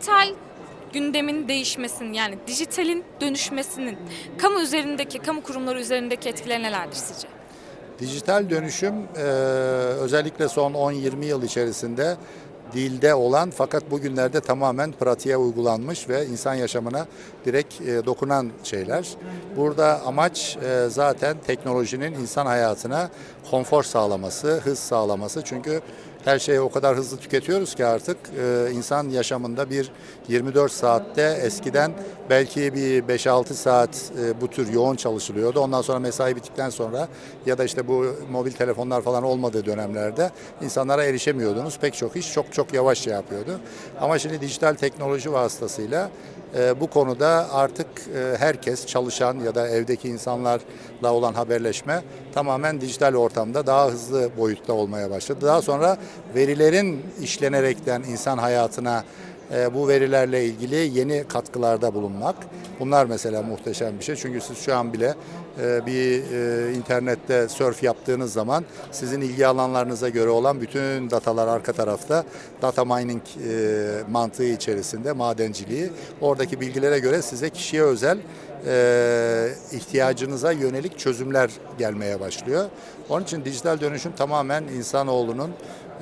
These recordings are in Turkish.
dijital gündemin değişmesinin yani dijitalin dönüşmesinin kamu üzerindeki, kamu kurumları üzerindeki etkileri nelerdir sizce? Dijital dönüşüm e, özellikle son 10-20 yıl içerisinde dilde olan fakat bugünlerde tamamen pratiğe uygulanmış ve insan yaşamına direkt e, dokunan şeyler. Burada amaç e, zaten teknolojinin insan hayatına konfor sağlaması, hız sağlaması. Çünkü her şeyi o kadar hızlı tüketiyoruz ki artık e, insan yaşamında bir 24 saatte eskiden belki bir 5-6 saat e, bu tür yoğun çalışılıyordu. Ondan sonra mesai bittikten sonra ya da işte bu mobil telefonlar falan olmadığı dönemlerde insanlara erişemiyordunuz. Pek çok iş çok çok yavaş şey yapıyordu. Ama şimdi dijital teknoloji vasıtasıyla bu konuda artık e, herkes çalışan ya da evdeki insanlarla olan haberleşme tamamen dijital ortamda daha hızlı boyutta olmaya başladı. Daha sonra verilerin işlenerekten insan hayatına e, bu verilerle ilgili yeni katkılarda bulunmak. Bunlar mesela muhteşem bir şey. Çünkü siz şu an bile bir e, internette surf yaptığınız zaman sizin ilgi alanlarınıza göre olan bütün datalar arka tarafta data mining e, mantığı içerisinde madenciliği oradaki bilgilere göre size kişiye özel e, ihtiyacınıza yönelik çözümler gelmeye başlıyor. Onun için dijital dönüşüm tamamen insanoğlunun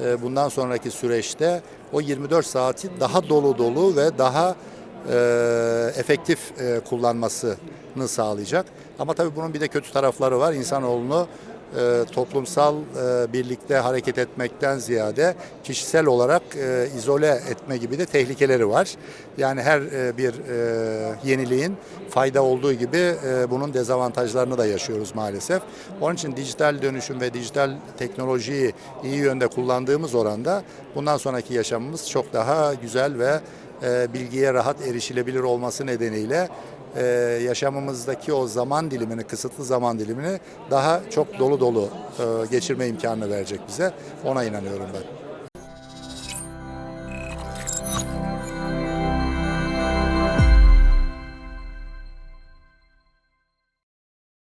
e, bundan sonraki süreçte o 24 saati daha dolu dolu ve daha e, efektif e, kullanmasını sağlayacak. Ama tabii bunun bir de kötü tarafları var. İnsanoğlunu e, toplumsal e, birlikte hareket etmekten ziyade kişisel olarak e, izole etme gibi de tehlikeleri var. Yani her e, bir e, yeniliğin fayda olduğu gibi e, bunun dezavantajlarını da yaşıyoruz maalesef. Onun için dijital dönüşüm ve dijital teknolojiyi iyi yönde kullandığımız oranda bundan sonraki yaşamımız çok daha güzel ve e, bilgiye rahat erişilebilir olması nedeniyle e, yaşamımızdaki o zaman dilimini, kısıtlı zaman dilimini daha çok dolu dolu e, geçirme imkanını verecek bize. Ona inanıyorum ben.